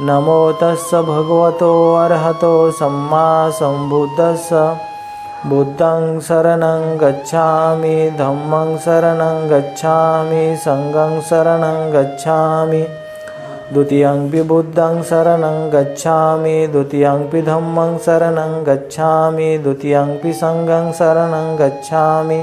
नमो तस्य भगवतो अर्हतो सम्मा सम्बुद्धस्य बुद्धं शरणं गच्छामि धम्मं शरणं गच्छामि सङ्गं शरणं गच्छामि। द्वितीयंपि बुद्धं शरणं गच्छामि द्वितीयंपि धम्मं शरणं गच्छामि द्वितीयंपि सङ्गं शरणं गच्छामि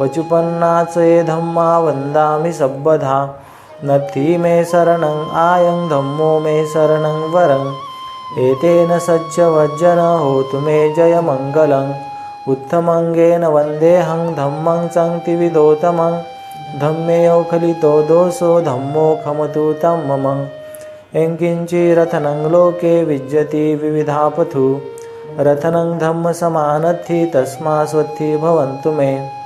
पचुपन्नाचे धम्मा वन्दामि सब्बधा। नथी मे शरणं आयं धम्मो मे शरणं वरं। एतेन सज्जवज्जन होतु मे जयमङ्गलम्। उत्तमङ्गेन वन्देऽहं धम्मं सङ्क्तिविदोतमं धम्मेयो खलितो दोषो धम्मो खमतु तं मम यङ्किञ्चिरथनं लोके विज्यति विविधापथु। रथनं धम्मसमानत्थि तस्मा स्वत्थि भवन्तु मे।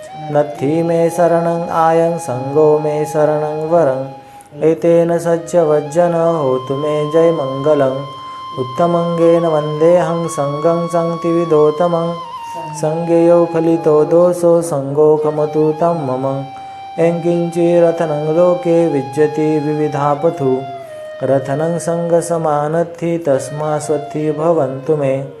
नत्थि मे शरणं आयं सङ्गो मे शरणं वरं। एतेन सज्जवज्जन होतु मे जयमङ्गलम् उत्तमङ्गेन वन्देऽहं सङ्गं सङ्क्तिविदोतमं सङ्गेयो फलितो दोषो सङ्गोकमतु तं मम। यङ्किञ्चिरथनं लोके विज्यति विविधापथु। रथनं सङ्गसमानत्थि तस्मा स्वत्थि भवन्तु मे।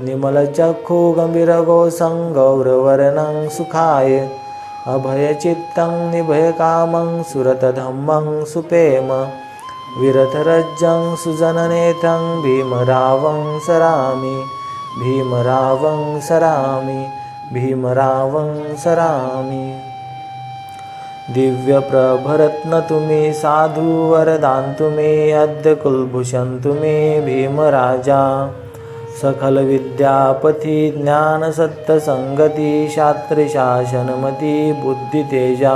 निमलचक्षुगम्भीरगोसं गौरवर्णं सुखाय। अभयचित्तं निभयकामं सुरतधम्मं सुपेम। विरथरज्जं सुजननेतं भीमरावं सरामि। भीमरावं सरामि। भीमरावं सरामि। दिव्यप्रभरत्न मे साधुवरदान्तु मे अद्य कुलभूषन्तु मे भीमराजा। सकलविद्यापथि ज्ञानसत्तसङ्गति शास्त्रशासनमति बुद्धितेजा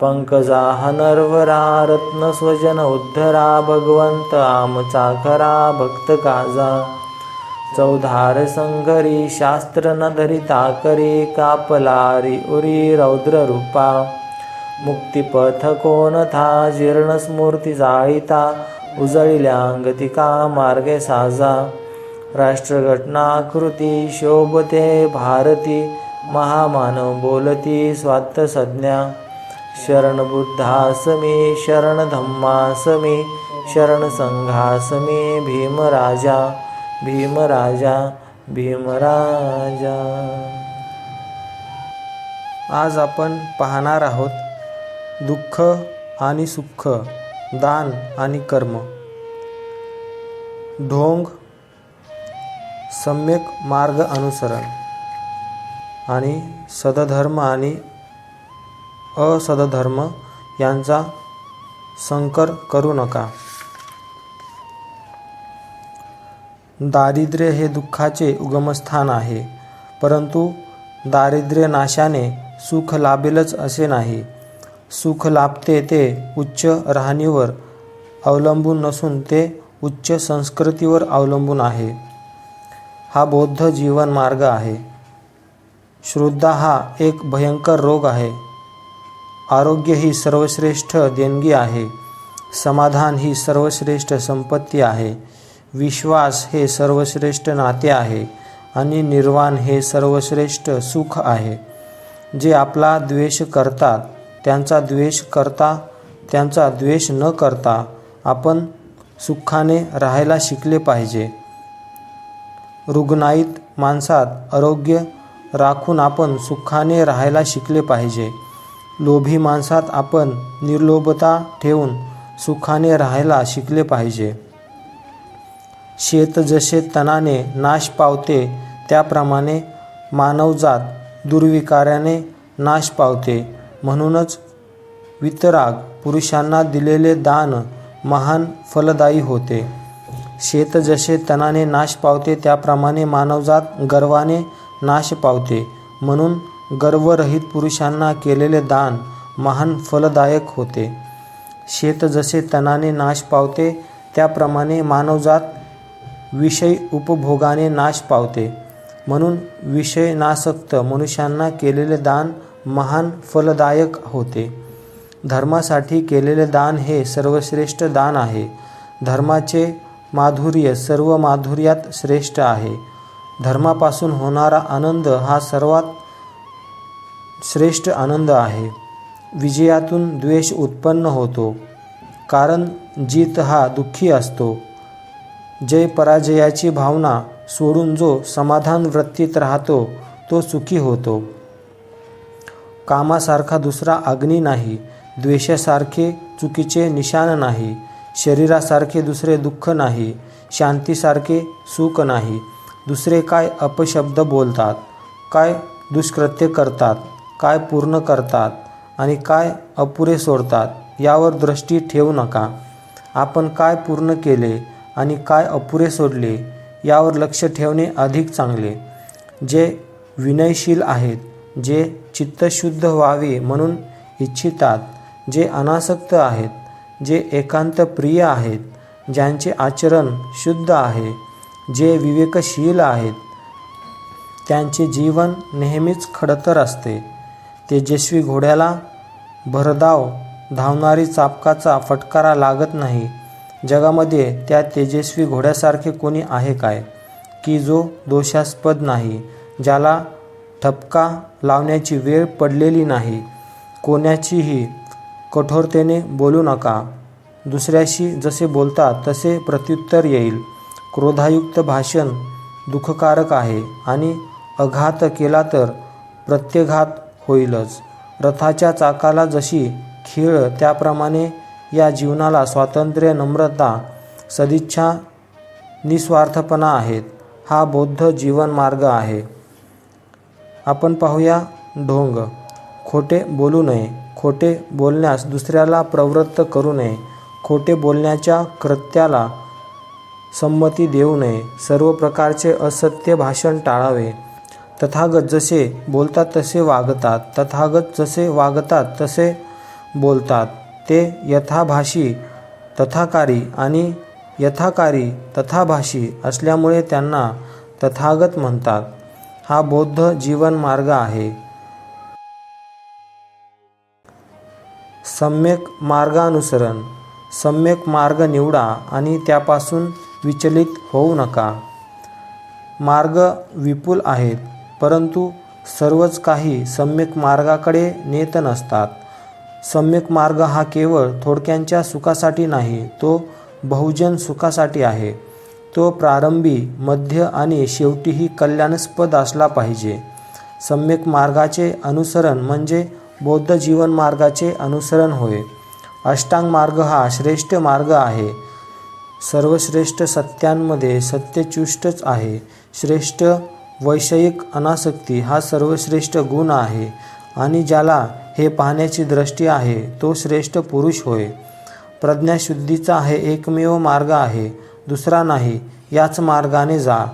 पङ्कजाः नर्वरा रत्नस्वजन उद्धरा भगवंत भगवन्त भक्त भक्तकाजा चौधार संघरी शास्त्र न धरिता करी कापलारी उरी रौद्ररूपा मुक्तिपथ कोणथा जीर्णस्मूर्ती जाळीता उजळिल्यांगतिका मार्गे साजा। राष्ट्रघटनाकृती शोभते भारती महामानव बोलती स्वात्त संज्ञा शरण बुद्धासमी शरण शरण भीमराजा। भीमराजा भीमराजा। आज आपण पाहणार आहोत दुःख आणि सुख दान आणि कर्म. ढोंग सम्यक मार्ग अनुसरण आणि सदधर्म आणि असदधर्म यांचा संकर करू नका. दारिद्र्य हे दुःखाचे उगमस्थान आहे परंतु दारिद्र्य नाशाने सुख लाभेलच असे नाही. सुख लाभते ते उच्च राहणीवर अवलंबून नसून ते उच्च संस्कृतीवर अवलंबून आहे. हा बौद्ध जीवन मार्ग आहे. श्रद्धा हा एक भयंकर रोग आहे. आरोग्य ही सर्वश्रेष्ठ देणगी आहे. समाधान ही सर्वश्रेष्ठ संपत्ती आहे. विश्वास हे सर्वश्रेष्ठ नाते आहे आणि निर्वाण हे सर्वश्रेष्ठ सुख आहे. जे आपला द्वेष करतात त्यांचा द्वेष करता त्यांचा द्वेष न करता आपण सुखाने राहायला शिकले पाहिजे. रुग्णाईत माणसात आरोग्य राखून आपण सुखाने राहायला शिकले पाहिजे. लोभी माणसात आपण निर्लोभता ठेवून सुखाने राहायला शिकले पाहिजे. शेत जसे तणाने नाश पावते त्याप्रमाणे मानवजात दुर्विकाराने नाश पावते. म्हणूनच वितराग पुरुषांना दिलेले दान महान फलदायी होते. शेत जसे तणाने नाश पावते त्याप्रमाणे मानवजात गर्वाने नाश पावते. म्हणून गर्वरहित पुरुषांना केलेले दान महान फलदायक होते. शेत जसे तणाने नाश पावते त्याप्रमाणे मानवजात विषय उपभोगाने नाश पावते. म्हणून विषय नासक्त मनुष्यांना केलेले दान महान फलदायक होते. धर्मासाठी केलेले दान हे सर्वश्रेष्ठ दान आहे. धर्माचे माधुर्य सर्व माधुर्यात श्रेष्ठ आहे. धर्मापासून होणारा आनंद हा सर्वात श्रेष्ठ आनंद आहे. विजयातून द्वेष उत्पन्न होतो. कारण जीत हा दुःखी असतो. जय पराजयाची भावना सोडून जो समाधान वृत्तीत राहतो तो सुखी होतो. कामासारखा दुसरा अग्नी नाही. द्वेषासारखे चुकीचे निशाण नाही. शरीरासारखे दुसरे दुःख नाही शांतीसारखे सुख नाही. दुसरे काय अपशब्द बोलतात काय दुष्कृत्य करतात काय पूर्ण करतात आणि काय अपुरे सोडतात यावर दृष्टी ठेवू नका. आपण काय पूर्ण केले आणि काय अपुरे सोडले यावर लक्ष ठेवणे अधिक चांगले. जे विनयशील आहेत जे चित्तशुद्ध व्हावे म्हणून इच्छितात जे अनासक्त आहेत जे एकांत प्रिय आहेत ज्यांचे आचरण शुद्ध आहे जे विवेकशील आहेत त्यांचे जीवन नेहमीच खडतर असते. तेजस्वी घोड्याला भरधाव धावणारी चापकाचा फटकारा लागत नाही. जगामध्ये त्या तेजस्वी घोड्यासारखे कोणी आहे काय? की जो दोषास्पद नाही ज्याला ठपका लावण्याची वेळ पडलेली नाही? कोणाचीही कठोरतेने बोलू नका. दुसऱ्याशी जसे बोलता तसे प्रत्युत्तर येईल. क्रोधायुक्त भाषण दुःखकारक आहे आणि अघात केला तर प्रत्यघात होईलच. रथाच्या चाकाला जशी खीळ त्याप्रमाणे या जीवनाला स्वातंत्र्य नम्रता सदिच्छा निस्वार्थपणा आहेत. हा बौद्ध जीवनमार्ग आहे. आपण पाहूया ढोंग. खोटे बोलू नये. खोटे बोलण्यास दुसऱ्याला प्रवृत्त करू नये. खोटे बोलण्याच्या कृत्याला संमती देऊ नये. सर्व प्रकारचे असत्य भाषण टाळावे. तथागत जसे बोलतात तसे वागतात. तथागत जसे वागतात तसे बोलतात. ते यथाभाषी तथाकारी आणि यथाकारी तथाभाषी असल्यामुळे त्यांना तथागत म्हणतात. हा बौद्ध जीवन मार्ग आहे. सम्यक मार्गानुसरण सम्यक मार्ग निवडा आणि त्यापासून विचलित होऊ नका. मार्ग विपुल आहेत परंतु सर्वच काही सम्यक मार्गाकडे नेत नसतात. सम्यक मार्ग हा केवळ थोडक्यांच्या सुखासाठी नाही तो बहुजन सुखासाठी आहे. तो प्रारंभी मध्य आणि शेवटीही कल्याणस्पद असला पाहिजे. सम्यक मार्गाचे अनुसरण म्हणजे बौद्ध जीवन मार्गाचे अनुसरण होय. अष्टांग मार्ग हा श्रेष्ठ मार्ग आहे. सर्वश्रेष्ठ सत्यांमध्ये सत्यचुष्टच आहे. श्रेष्ठ वैषयिक अनासक्ती हा सर्वश्रेष्ठ गुण आहे आणि ज्याला हे पाहण्याची दृष्टी आहे तो श्रेष्ठ पुरुष होय. प्रज्ञाशुद्धीचा हे एकमेव मार्ग आहे दुसरा नाही याच मार्गाने जा.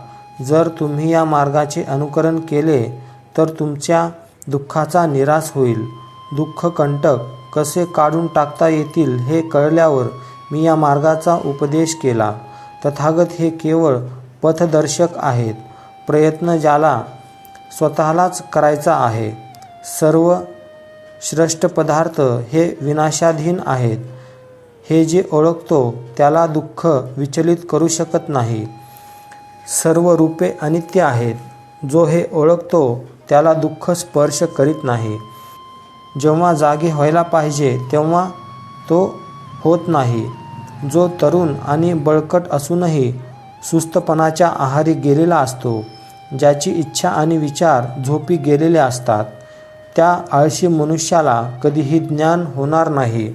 जर तुम्ही या मार्गाचे अनुकरण केले तर तुमच्या दुःखाचा निराश होईल. दुःख कंटक कसे काढून टाकता येतील हे कळल्यावर मी या मार्गाचा उपदेश केला. तथागत हे केवळ पथदर्शक आहेत. प्रयत्न ज्याला स्वतःलाच करायचा आहे. सर्व श्रेष्ठ पदार्थ हे विनाशाधीन आहेत. हे जे ओळखतो त्याला दुःख विचलित करू शकत नाही. सर्व रूपे अनित्य आहेत. जो हे ओळखतो त्याला दुःख स्पर्श करीत नाही. जेव्हा जागे व्हायला पाहिजे तेव्हा तो होत नाही. जो तरुण आणि बळकट असूनही सुस्तपणाच्या आहारी गेलेला असतो ज्याची इच्छा आणि विचार झोपी गेलेले असतात त्या आळशी मनुष्याला कधीही ज्ञान होणार नाही.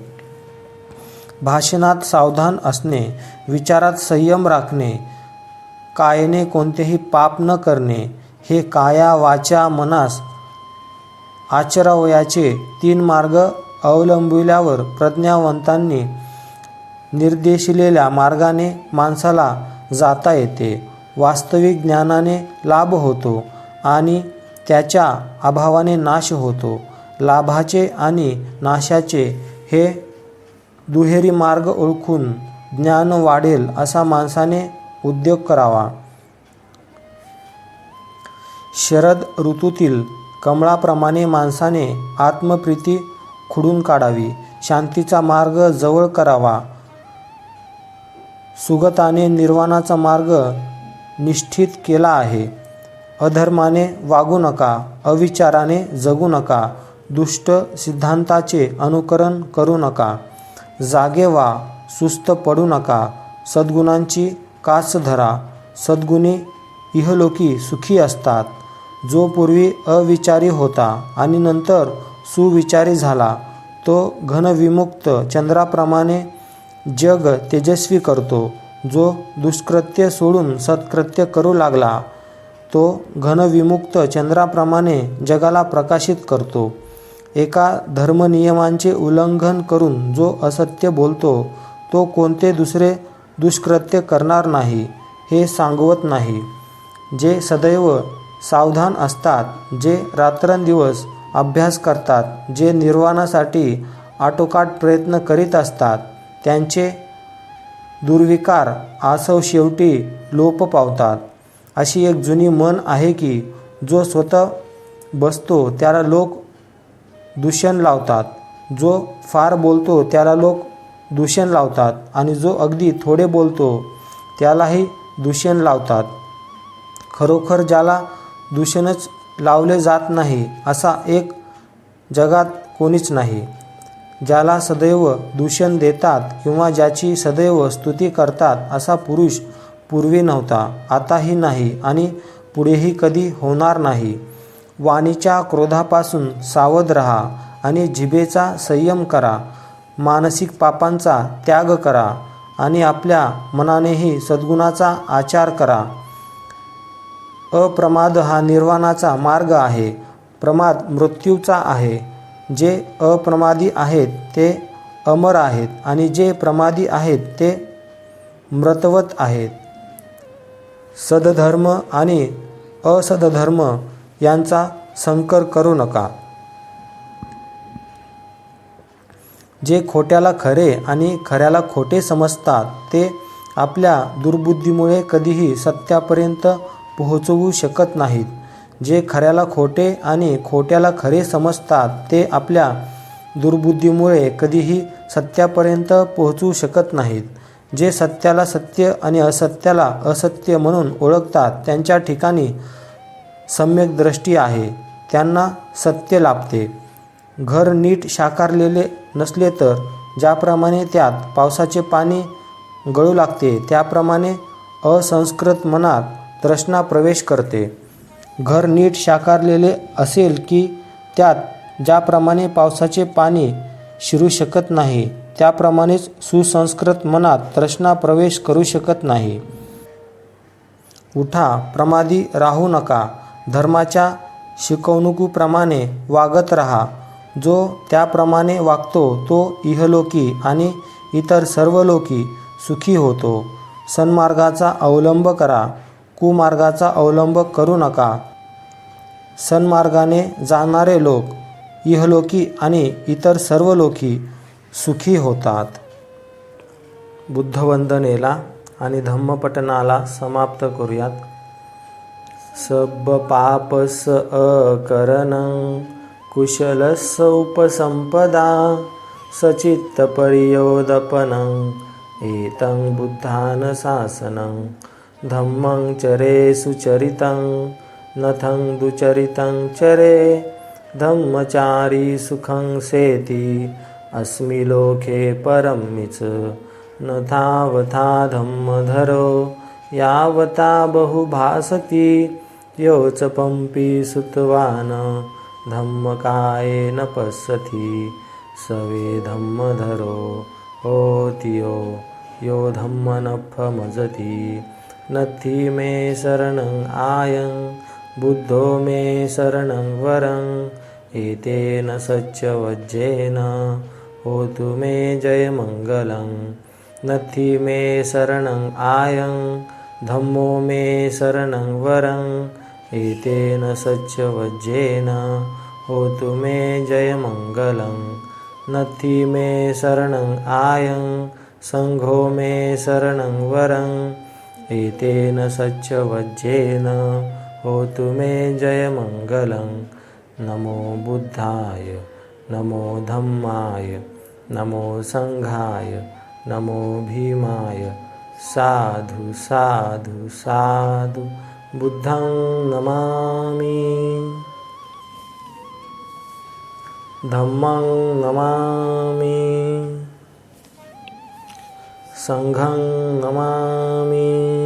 भाषणात सावधान असणे विचारात संयम राखणे कायने कोणतेही पाप न करणे हे काया वाचा मनास आचरावयाचे तीन मार्ग अवलंबिल्यावर प्रज्ञावंतांनी निर्देशिलेल्या मार्गाने माणसाला जाता येते. वास्तविक ज्ञानाने लाभ होतो आणि त्याच्या अभावाने नाश होतो. लाभाचे आणि नाशाचे हे दुहेरी मार्ग ओळखून ज्ञान वाढेल असा माणसाने उद्योग करावा. शरद ऋतूतील कमळाप्रमाणे माणसाने आत्मप्रीती खुडून काढावी शांतीचा मार्ग जवळ करावा सुगताने निर्वाणाचा मार्ग निष्ठित केला आहे. अधर्माने वागू नका अविचाराने जगू नका दुष्ट सिद्धांताचे अनुकरण करू नका जागे वा सुस्त पडू नका सद्गुणांची कास धरा सद्गुणी इहलोकी सुखी असतात. जो पूर्वी अविचारी होता आणि नंतर सुविचारी झाला तो घनविमुक्त चंद्राप्रमाणे जग तेजस्वी करतो. जो दुष्कृत्य सोडून सत्कृत्य करू लागला तो घनविमुक्त चंद्राप्रमाणे जगाला प्रकाशित करतो. एका धर्मनियमांचे उल्लंघन करून जो असत्य बोलतो तो कोणते दुसरे दुष्कृत्य करणार नाही हे सांगवत नाही. जे सदैव सावधान असतात जे रात्रंदिवस अभ्यास करतात जे निर्वाणासाठी आटोकाट प्रयत्न करीत असतात त्यांचे दुर्विकार आसव शेवटी लोप पावतात. अशी एक जुनी मन आहे की जो स्वतः बसतो त्याला लोक दूषण लावतात. जो फार बोलतो त्याला लोक दूषण लावतात. आणि जो अगदी थोडे बोलतो त्यालाही दूषण लावतात. खरोखर ज्याला दूषणच लावले जात नाही असा एक जगात कोणीच नाही. ज्याला सदैव दूषण देतात किंवा ज्याची सदैव स्तुती करतात असा पुरुष पूर्वी नव्हता आताही नाही आणि पुढेही कधी होणार नाही. वाणीच्या क्रोधापासून सावध रहा आणि जिभेचा संयम करा मानसिक पापांचा त्याग करा आणि आपल्या मनानेही सद्गुणाचा आचार करा. अप्रमाद हा निर्वाणाचा मार्ग आहे. प्रमाद मृत्यूचा आहे. जे अप्रमादी आहेत ते अमर आहेत आणि जे प्रमादी आहेत ते मृतवत आहेत. सदधर्म आणि असदधर्म यांचा संकर करू नका. जे खोट्याला खरे आणि खऱ्याला खोटे समजतात ते आपल्या दुर्बुद्धीमुळे कधीही सत्यापर्यंत पोहोचवू शकत नाहीत. जे खऱ्याला खोटे आणि खोट्याला खरे समजतात ते आपल्या दुर्बुद्धीमुळे कधीही सत्यापर्यंत पोहोचू शकत नाहीत. जे सत्याला सत्य आणि असत्याला असत्य म्हणून ओळखतात त्यांच्या ठिकाणी सम्यक दृष्टी आहे. त्यांना सत्य लाभते. घर नीट शाकारलेले नसले तर ज्याप्रमाणे त्यात पावसाचे पाणी गळू लागते त्याप्रमाणे असंस्कृत मनात रचना प्रवेश करते. घर नीट शाकारलेले असेल की त्यात ज्याप्रमाणे पावसाचे पाणी शिरू शकत नाही त्याप्रमाणेच सुसंस्कृत मनात रचना प्रवेश करू शकत नाही. उठा प्रमादी राहू नका. धर्माच्या शिकवणुकीप्रमाणे वागत राहा. जो त्याप्रमाणे वागतो तो इहलोकी आणि इतर सर्व लोकी सुखी होतो. सन्मार्गाचा अवलंब करा. कुमार्गाचा अवलंब करू नका. सन्मार्गाने जाणारे लोक इहलोकी आणि इतर सर्व लोकी सुखी होतात. बुद्धवंदनेला आणि धम्मपठनाला समाप्त करूयात. सब पापस अकरणं कुशलस उपसंपदा सचित्तपर्योदपनं एतं बुद्धानशासनं धम्मं चरे सुचरितं नथं दुचरितं चरे धम्मचारी सुखं सेति अस्मि लोके परमिच न तावथा धम्मधरो यावता बहुभासति च पम्पी सुतवान धम्मकायेन पश्यति। सवे धम्मधरो होतियो यो धम्मनफमजति नथि मे शरणं आयं बुद्धो मे शरणं वरं। एतेन सच्चवज्जेन होतु मे जयमङ्गलं नथि मे शरणं आयं धम्मो मे शरणं वरं। एतेन सच्चवज्जेन होतु मे जयमङ्गलं नथि मे शरणं आयं सङ्घो मे शरणं वरं। एतेन सच्चवज्जेन होतु मे जयमङ्गलं। नमो बुद्धाय नमो धम्माय नमो सङ्घाय नमो भीमाय। साधु साधु साधु बुद्धं नमामि। धम्मं नमामि Sangham Namami。